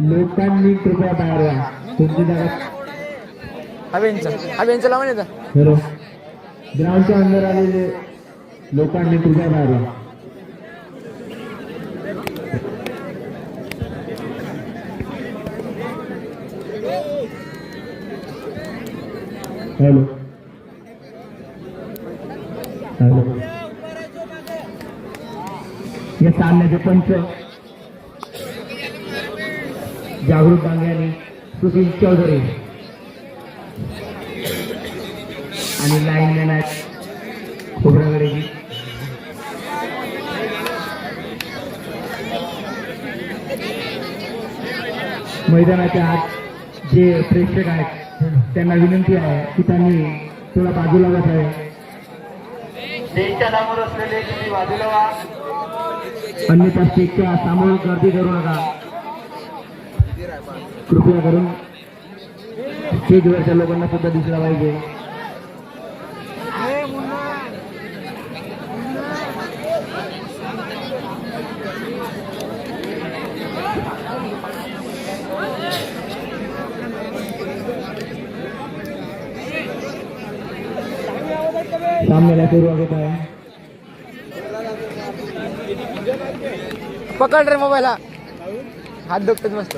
लोकांनी कृपया बाहेर या तुमची जागा बेंच लावून येतं हॅलो. ग्राउंडच्या अंदर आलेले लोकांनी कृपया बाहेर या हॅलो. हॅलो या सामन्याचे पंच. जागृत डांगे आणि सुशील चौधरी. आणि लाईन मॅन आहेत खोबरागडेची मैदानाच्या आत जे प्रेक्षक आहेत त्यांना विनंती आहे की त्यांनी थोडा बाजूला बसावे. अन्यथा स्टेजच्या सामूहिक गर्दी करू नका. कृपया कर। स्टेजवरच्या लोकांना सुद्धा है पकड़ रहे मोबाइल। हात दुखतात मस्त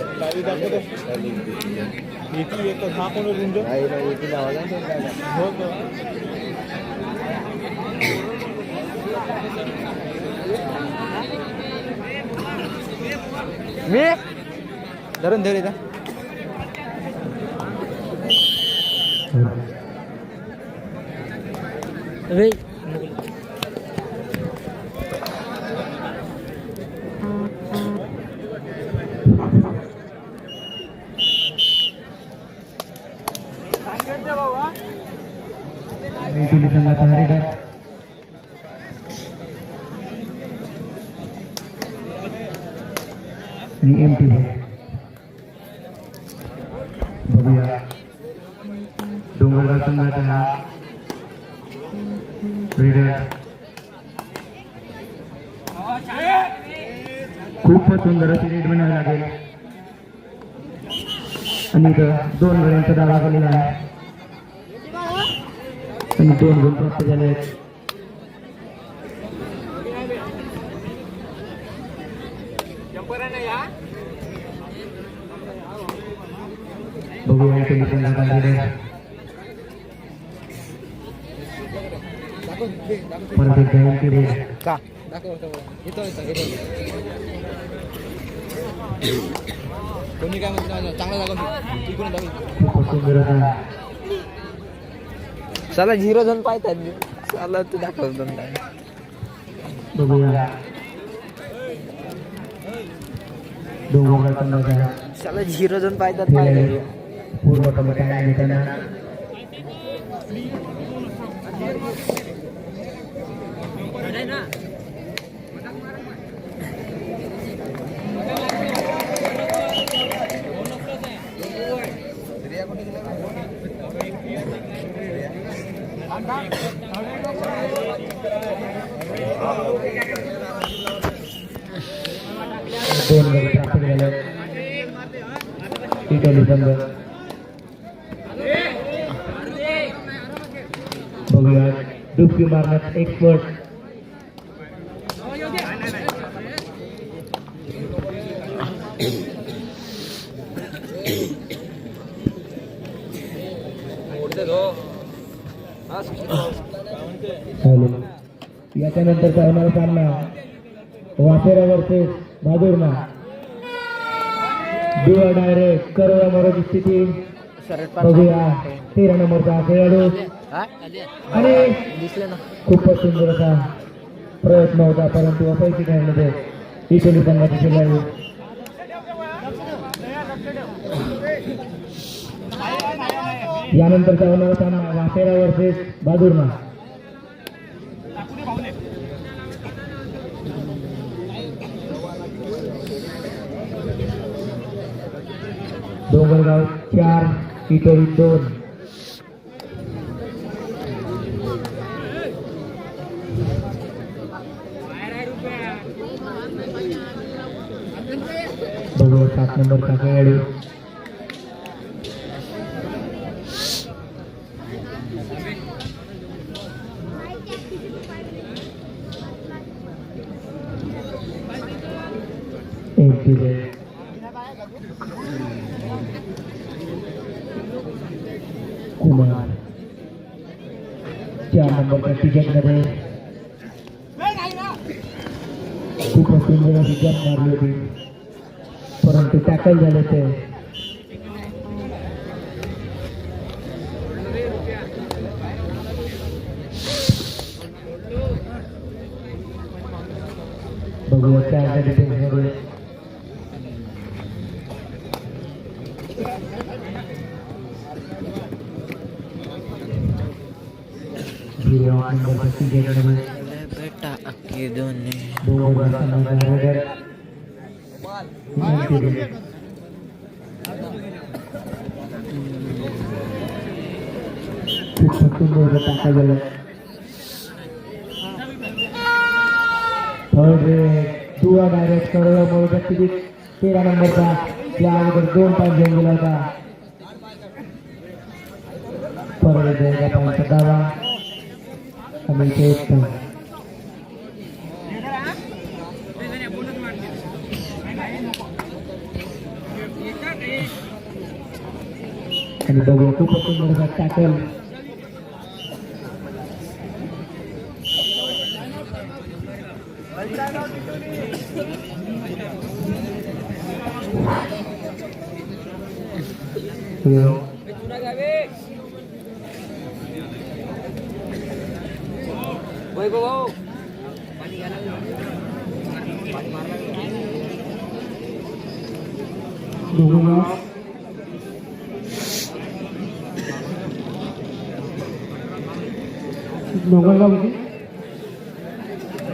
मी? धरून धर इथं. रे आणि एम टी बघूया डोंगरगाव संघाचा हा खूपच सुंदर अशी रेड बनावी लागेल दोन आणि दोन गुण प्राप्त Salah zero dan Python. Salah tidak Salah zero dan Python. खेळ पाहिजे पूर्णपणे काय घेताना दोन गडी प्राप्त झाले बघूया. डुबकी मारण्यात एक्सपर्ट याच्यानंतरचा होणारा सामना. वाफेरा वर्सेस भादुर्ना. दुवा डायरेक्ट करोडा मरोची स्थिती. बघूया. तेरा नंबरचा खेळाडू. आणि खूपच सुंदर असा प्रयत्न होता परंतु अपयशी ठरण्याचे इटली संघाचे खेळाडू यानंतरचा होणारा सामना वाफेरा वर्सेस बहादूरना डोंगरगाव चार इटोरी दोन. सात नंबर का गेड़ दाखिल जाते बघूया त्या गणितेमध्ये धीरवान kami bagi Kami bawa mereka tackle.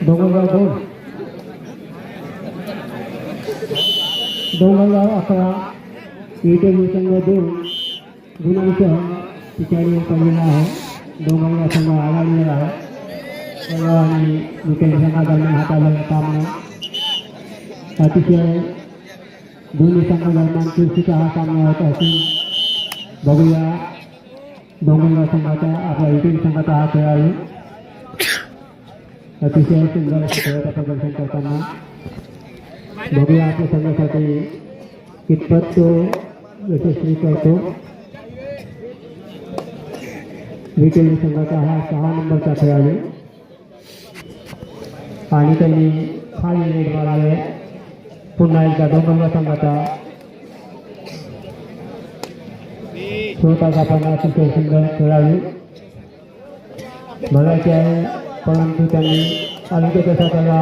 Dongargaon दोन डोंगरगाव अकरा. इथे संघ दोन. गुणांसह ठिकाणी पडलेला आहे. डोंगरगाव संघ आघाडीवर आहे. आणि विकेट संघादरम्यान हाताळलेला सामना अतिशय दोन्ही संघादरम्यान चुरशीचा हा सामना होत असून बघूया. डोंगरगाव संघाचा आपला इटीन संघाचा हा खेळाडू अतिशय सुंदर असं खेळाचं प्रदर्शन करताना बघूया आपल्या संघासाठी कितपत तो यशस्वी करतो. विकेंड संघाचा हा सहा नंबरचा खेळाडू. आणि त्यांनी खाली युनिट मारावे पुन्हा एकदा डोंगरगाव संघाचा स्वतःचा पण अतिशय सुंदर खेळाडू. बघायचे आहे परंतु त्यांनी अलीकडच्या त्याला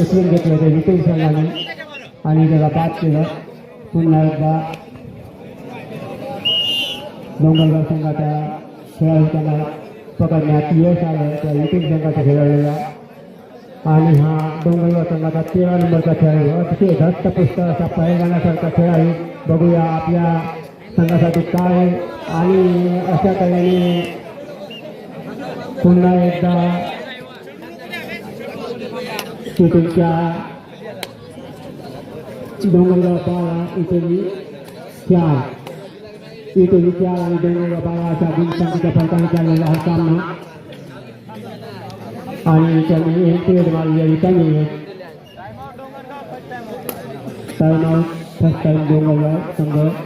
उचलून घेतलं ते विपुल संघाने आणि त्याला पास केलं. पुन्हा एकदा डोंगरगाव संघाच्या खेळाडूंना पकडण्यात यश आलं त्या विपुल संघाच्या खेळाडूला. आणि हा डोंगरगाव संघाचा तेरा नंबरचा खेळाडू अतिशय धस्तपुष्ट असा पायगाण्यासारखा खेळाडू बघूया आपल्या संघासाठी काय आणि अशा तऱ्हेने पुन्हा एकदा Tutun kya Dongonga sa sama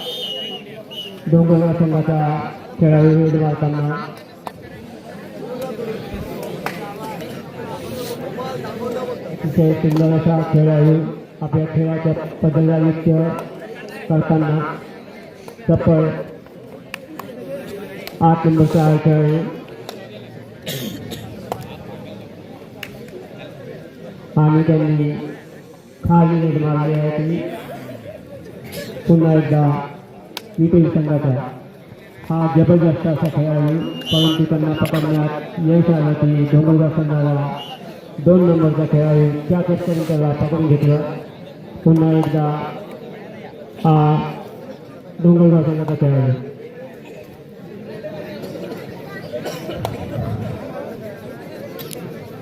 Dongargaon संघाचा खेळाडू मारताना अतिशय सुंदर असा खेळाडू आपल्या खेळाच्या पदला नृत्य करताना चप्पल आठ नंबरचा आहे खेळाडू आणि त्यांनी खाली मारली आहे पुन्हा एकदा विटेल संघाचा हा जबरदस्त असा खेळाडू परंतु त्यांना पकडण्यात यश आलं की डोंगरगाव संघाला दोन नंबरचा खेळाडू त्या करून त्याला पकडून घेतलं. पुन्हा एकदा हा डोंगरगाव संघाचा खेळाडू.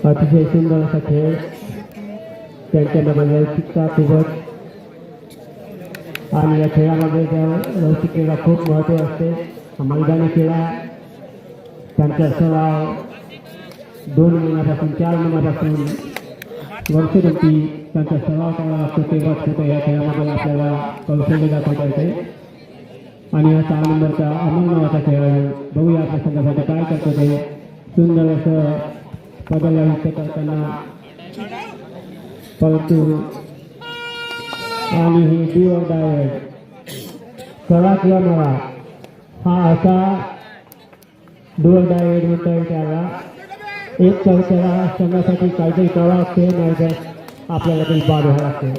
अतिशय सुंदर असा खेळ. त्यांच्यामध्ये लवचिकता सोबत आणि या खेळामध्ये त्या लवचिकतेला खूप महत्त्व असते. मैदानी खेळा त्यांचा सराव दोन महिन्यापासून चार महिन्यापासून वर्षभरती त्यांचा सराव करावा असतो. तेव्हा कुठे या खेळामध्ये आपल्याला कौशल्य दाखवता येते. आणि या चार नंबरचा अमोल नावाचा आहे. बघूया आपल्या संघासाठी काय करतो ते. सुंदर असं पदाला करताना परंतु आणि ही डिओ डायट करा किंवा मरा हा असा डोअर डायट म्हणता येईल त्याला एक चौथ्याला संघासाठी काहीतरी कळा असते नाही तर आपल्याला काही बाद व्हावं लागते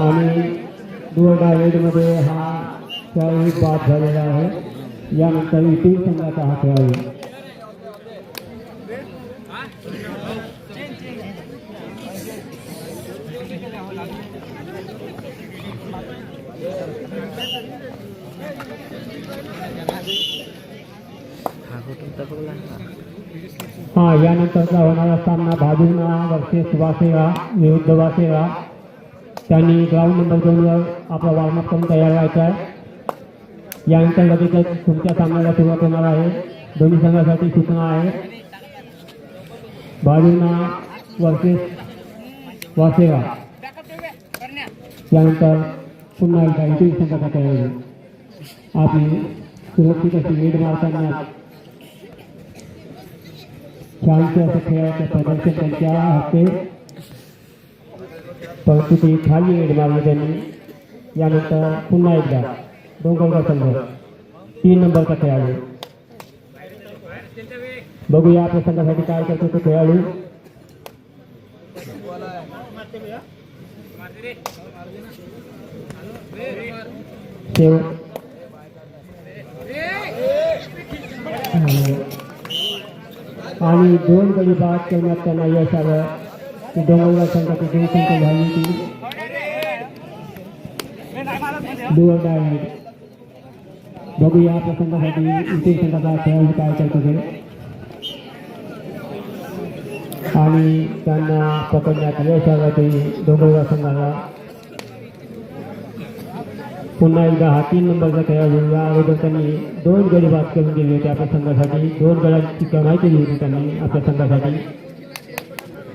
आणि डोअर डायटमध्ये हा त्यावेळी बाद झालेला आहे यानंतर इतर संघाचा हा खेळाडू हा होणार असताना सामना वर्षे वर्सेस वासेगा विरुद्ध वासेगा त्यांनी ग्राउंड नंबर दोनवर आपला वॉर्मअप करून तयार व्हायचा आहे. यानंतर लगेचच तुमच्या सामन्याला सुरुवात होणार आहे. दोन्ही संघासाठी सूचना आहे. भाजूना वर्सेस वासेगा त्यानंतर पुन्हा एकदा इंटरव्ह्यू संघाचा खेळाडू. आपली सुरक्षित अशी लीड मारताना छानसे असं खेळाचं प्रदर्शन त्यांच्या हस्ते परंतु खाली लीड मारली त्यांनी यानंतर संघ तीन नंबरचा खेळाडू बघूया आपल्या संघासाठी काय करतो तो खेळाडू आणि दोन गडी बाद करण्यात त्यांना यश आलं. की डोंगरगाव संघाची दोन संख्या झाली होती. डुअर डायट बघूया आपल्या संघासाठी इथे संघाचा खेळाडू काय करतो आणि त्यांना पकडण्यात यश आलं ते डोंगरगाव संघाला. पुन्हा एकदा हा तीन नंबरचा खेळाडू या अगोदर त्यांनी दोन गडी बाद करून दिले होते आपल्या संघासाठी. दोन गड्यांची कमाई केली होती त्यांनी आपल्या संघासाठी.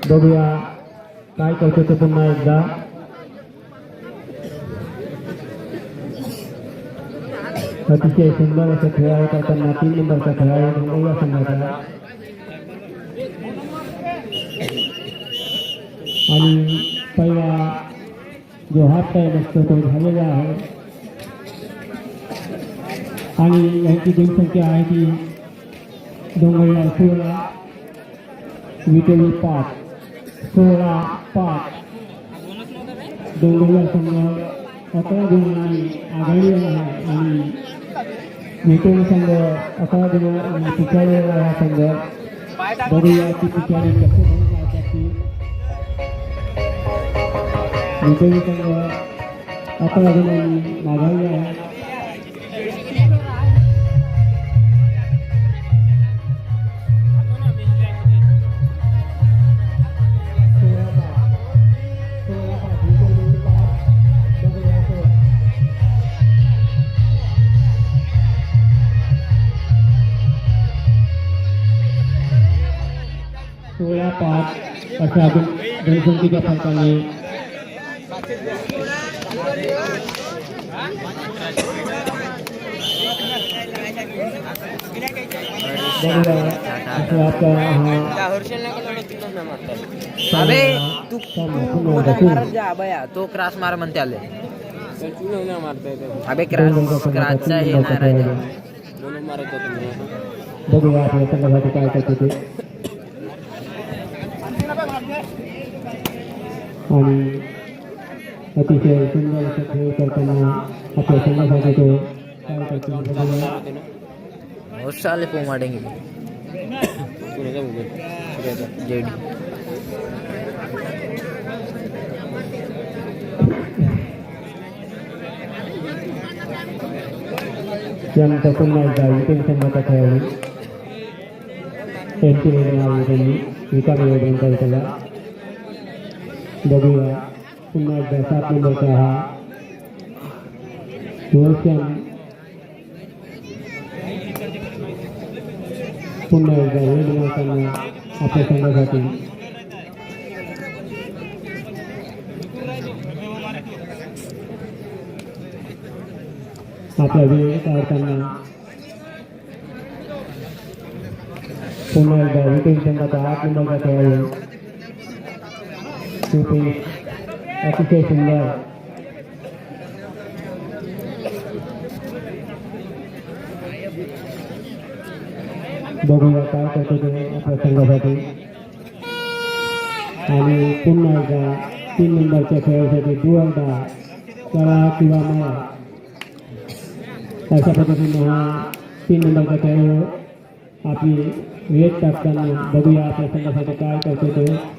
बघूया काय करतो ते पुन्हा एकदा. अतिशय सुंदर असा खेळाडू करताना तीन नंबरचा खेळाडू डोंगरगाव संघाचा. आणि पहिला जो हात टाईम असतो तो झालेला आहे. आणि यांची जनसंख्या आहे ती डोंगरला सोळा विटेली पाच सोळा पाच डोंगरगाव संघ अकरा गुणांनी आघाडीवर आहे आणि विटोल संघ अकरा गुण आणि पिछाडीवर हा संघ बघूया की पिछाडी कसे घेऊन संघ अकरा गुणांनी माघारी आहे सोलह पाँच और जनसंख्या का फैसला ले। आपका अबे तू जा बया तो क्रॉस मार म्हणते आले अबे क्रॉस क्रॉसचा हे नाही राहिला बघूया आपल्या संघासाठी काय करते ते आणि अतिशय सुंदर असं खेळ करताना आपल्या संघासाठी तो ते साले पो मारेंगे। जेडी त्यानंतर पुन्हा एकदा विकेंड संघाचा खेळाडू त्यांची नाव त्यांनी विकास निवेदन करताना बघूया पुन्हा एकदा सात नंबरचा हा रोशन पुन्हा एकदा वेळ मारताना आपल्या संघासाठी आपला वेळ काढताना पुन्हा एकदा विकेंड संघाचा आठ नंबरचा खेळाडू सुपेश अतिशय सुंदर बघूया काय करतो ते आपल्या संघासाठी. आणि पुन्हा एकदा तीन नंबरच्या खेळासाठी दुअंदा कळा किंवा माया अशा पद्धतीने हा तीन नंबरचा खेळ आपली वेट टाकताना बघूया आपल्या संघासाठी काय करतो तो.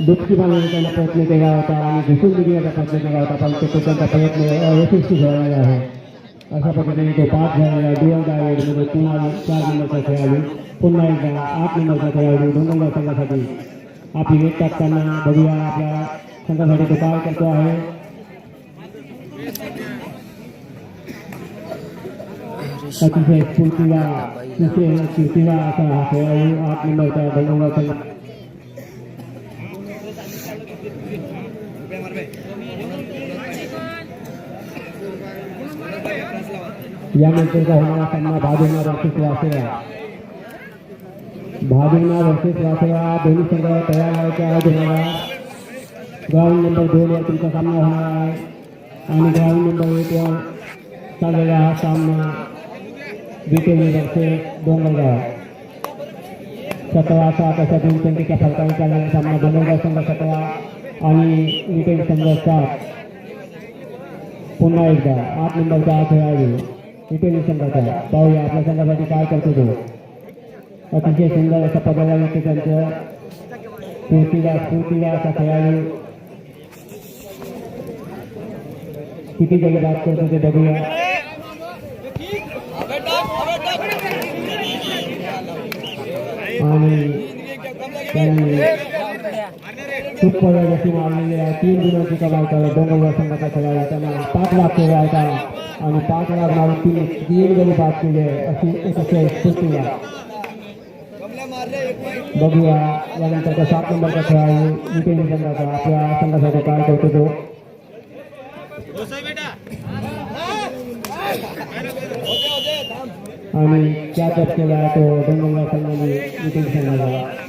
ते दुपटी बांधण्याचा प्रयत्न केला होता आणि घुसून निघण्याचा प्रयत्न केला होता पण तो त्यांचा प्रयत्न अयशस्वी झालेला आहे अशा पद्धतीने तो पाच झालेला दुवन डायवेडमध्ये पुन्हा चार नंबरचा खेळाडू पुन्हा एकदा आठ नंबरचा खेळाडू दोन नंबर संघासाठी आपली वेट टाकताना बघूया आपल्या संघासाठी तो काय करतो आहे अतिशय स्फूर्तीला अतिशय स्फूर्तीला असा हा खेळाडू आठ नंबरचा दोन नंबर संघ यानंतरचा होणारा सामना भाजपना वर्सेस वासेवा भाजपना वर्सेस वासेवा दोन्ही संघ तयार व्हायचे आहेत होणारा ग्राउंड नंबर दोन वर तुमचा सामना होणार आहे. आणि ग्राउंड नंबर एक वर चाललेला हा सामना विकेंड वर्सेस डोंगरगाव. सतरा सात अशा दोन संख्येच्या फरकाने चाललेला सामना. डोंगरगाव संघ सतरा आणि विकेट संघ सात. पुन्हा एकदा आठ नंबरचा हा खेळाडू इटेली संघाचा पाहूया आपल्या संघासाठी काय करतो तो अतिशय सुंदर असा पदाला येते त्यांचं स्फूर्तीला स्फूर्तीला असा खेळाडू किती जगी बात करतो ते बघूया आणि सुपर गती मारलेली तीन गुणांची कमाल डोंगरगाव संघाचा खेळाडू त्यांना पाँच लाख केले आहेत आणि पाच लाख मार तीन तीन गडी बाद केले अशी एक असे स्थितीला बघूया का सात नंबरचा आप विकेंद्र संघाचा आपल्या संघासाठी काय करतो तो आणि त्या केला तो डोंगरगाव संघाने विकेंद्र संघाला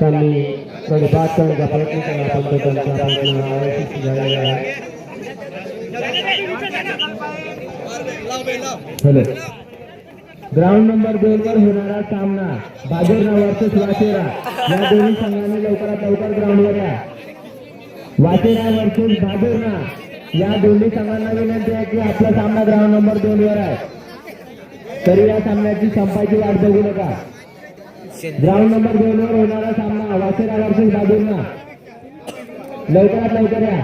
त्यांनी थोडी बाद करण्याचा प्रयत्न केला पण त्यांचा प्रयत्न अयशस्वी झालेला आहे ग्राउंड नंबर दोन वर होणारा सामना बाजूरना वर्सेस वाचेरा या दोन्ही संघांनी लवकरात लवकर ग्राउंडवर या वाचेरा वर्सेस बाजूरना या दोन्ही संघांना विनंती आहे की आपला सामना ग्राउंड नंबर दोन वर आहे तरी या सामन्याची संपायची वाट बघू नका ग्राउंड नंबर दोन वर होणारा सामना वाचेरा वर्सेस बाजूरना लवकरात लवकर या.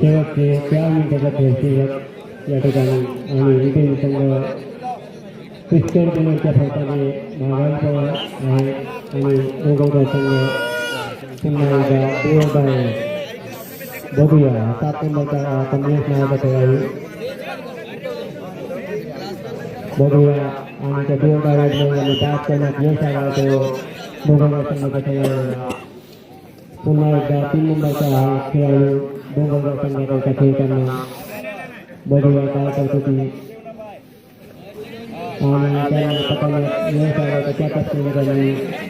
शेवटचे चार मिनिटाचा खेळ शेवट या ठिकाणी आणि विजयी संघ क्रिस्टियन टीमच्या फरकाने मागांचा आहे. 우리 운동선생님 팀나이가 우원방에 Bobia, tatlong magkang uh, kamiyas na batay. Bobia, ang kabiyang barad ng mataas na nakiyas ang ato bungang asang magkatay. Punag dating mong bata, kaya bungang asang magkatay ka na Bobia kakal kuti. Ang kanyang patanat, yung sa kakatapas ng kanyang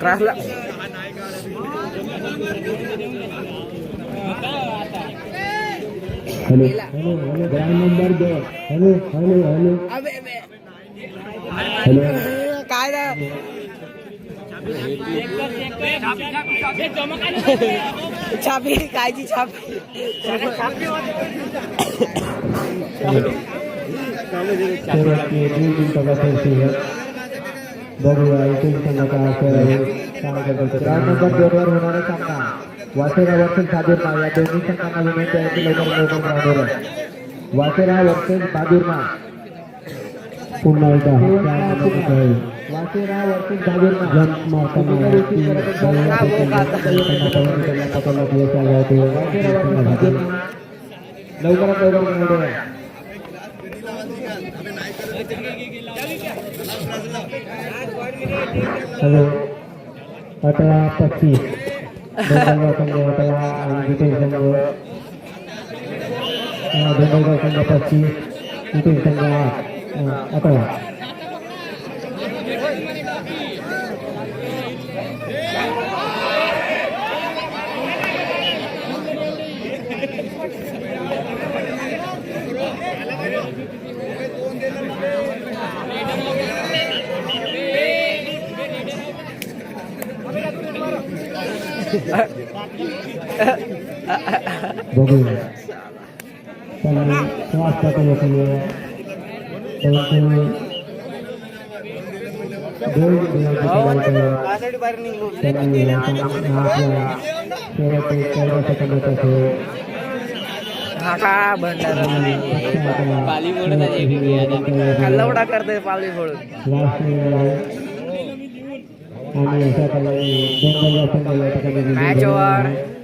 क्रॉसला hello. Hello hello ground number दोन hello hello hello. Hello. काय छापी काय जी छापी। बघूया versus बादुर्मा पुन्हा एकदा हा चार नंबरचा खेळ आहे. वाटेरा वरती जागेवर जंप मारताना वरती पकडण्यात यश आलं होते लवकरात लवकर मिळवूया. हॅलो अठरा पस्तीस डोंगरगाव संघ अठरा आणि जितेश संघ अं, डोंगरगाव संघ पस्तीस जितेश संघ अं, अठरा शेवटचे चौदा सेकंदाचे हा भंडारा लवडा करतोय पावली फोडून અને સાહેબ જંગલ જંગલ મેચ ઓવર